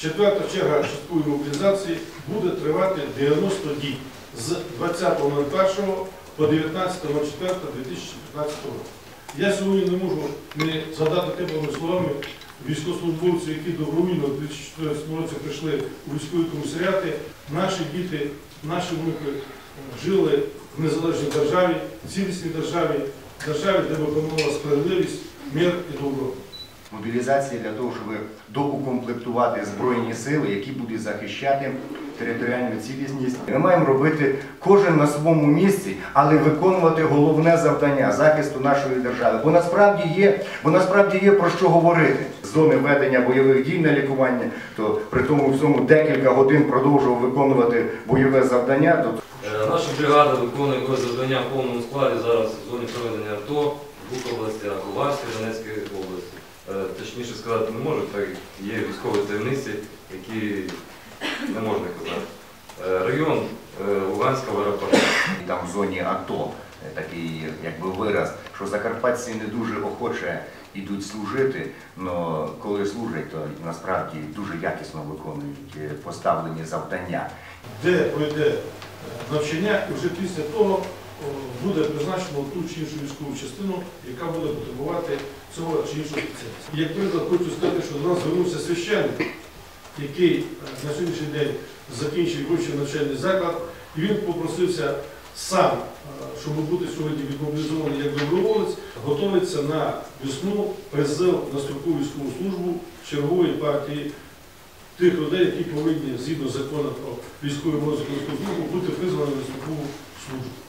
Четверта черга часткової мобілізації буде тривати 90 діб з 20.01 по 19.04.2015 року. Я сьогодні не можу не згадати теплими словами військовослужбовців, які добровільно в 2014 році прийшли у військові комісаріати. Наші діти, наші внуки жили в незалежній державі, цілісній державі, державі, де виконувала справедливість, мир і добро. Мобілізація для того, щоб доукомплектувати збройні сили, які будуть захищати територіальну цілісність. Ми маємо робити кожен на своєму місці, але виконувати головне завдання захисту нашої держави. Бо насправді є, бо насправді є про що говорити. З зони ведення бойових дій на лікування, то при тому всьому декілька годин продовжував виконувати бойове завдання. То Е, Наша бригада виконує завдання в повному складі зараз в зоні проведення АТО в двох областях Луганської Точніше сказати не можу, так є військові таємниці, які не можна казати. Е, Район е, Луганська аеропорту. Там в зоні АТО е, такий якби вираз, що закарпатці не дуже охоче йдуть служити, але коли служать, то насправді дуже якісно виконують поставлені завдання. де пройде навчання, і вже після того буде призначено ту чи іншу військову частину, яка буде потребувати цього чи іншого спеціаліста. Як приклад, хочу сказати, що до нас звернувся священник, який е, на сьогоднішній день закінчив вищий навчальний заклад, і він попросився сам, е, щоб бути сьогодні відмобілізований як доброволець, готовиться на весну призив на строкову військову службу чергової партії тих людей, які повинні згідно закону про військову мозку службу бути призваними на строкову службу.